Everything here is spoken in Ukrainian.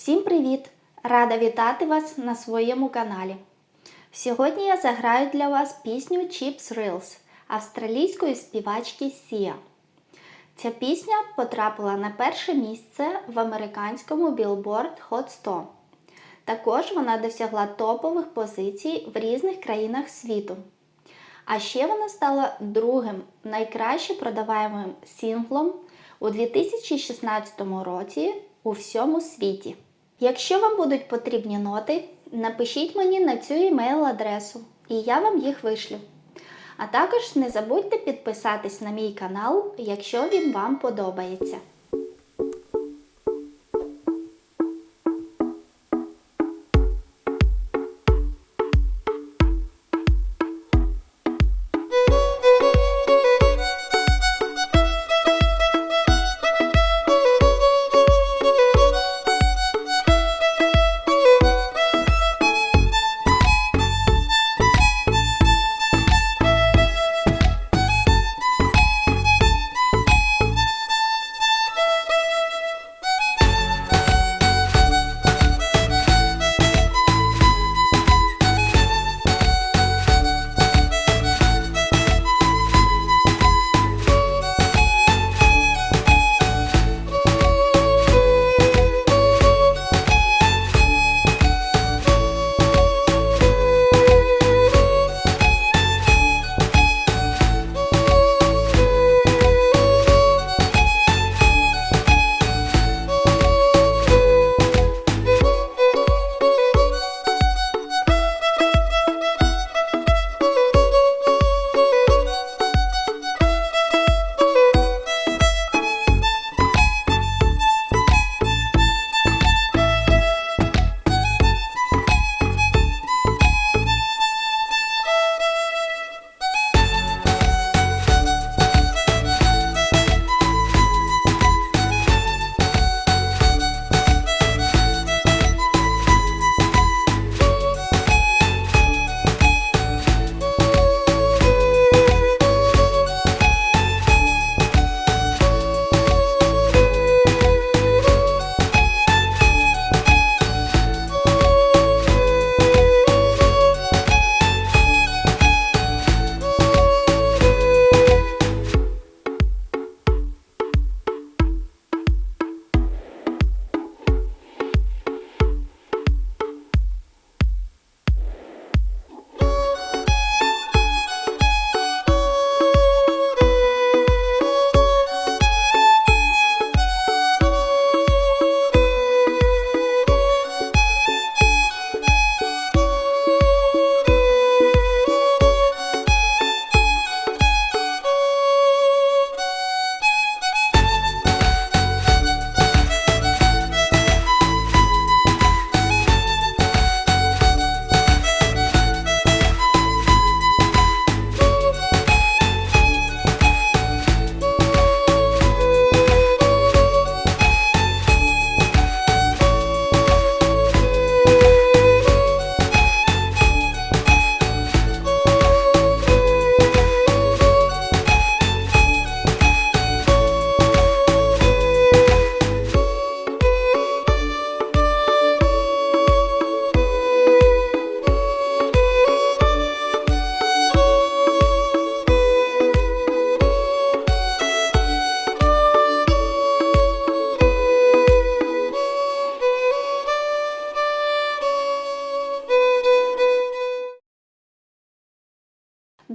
Всім привіт! Рада вітати вас на своєму каналі. Сьогодні я заграю для вас пісню Chips Reels австралійської співачки Сія. Ця пісня потрапила на перше місце в американському Billboard Hot 100. Також вона досягла топових позицій в різних країнах світу. А ще вона стала другим найкраще продаваємим синглом у 2016 році у всьому світі. Якщо вам будуть потрібні ноти, напишіть мені на цю емейл-адресу, і я вам їх вишлю. А також не забудьте підписатись на мій канал, якщо він вам подобається.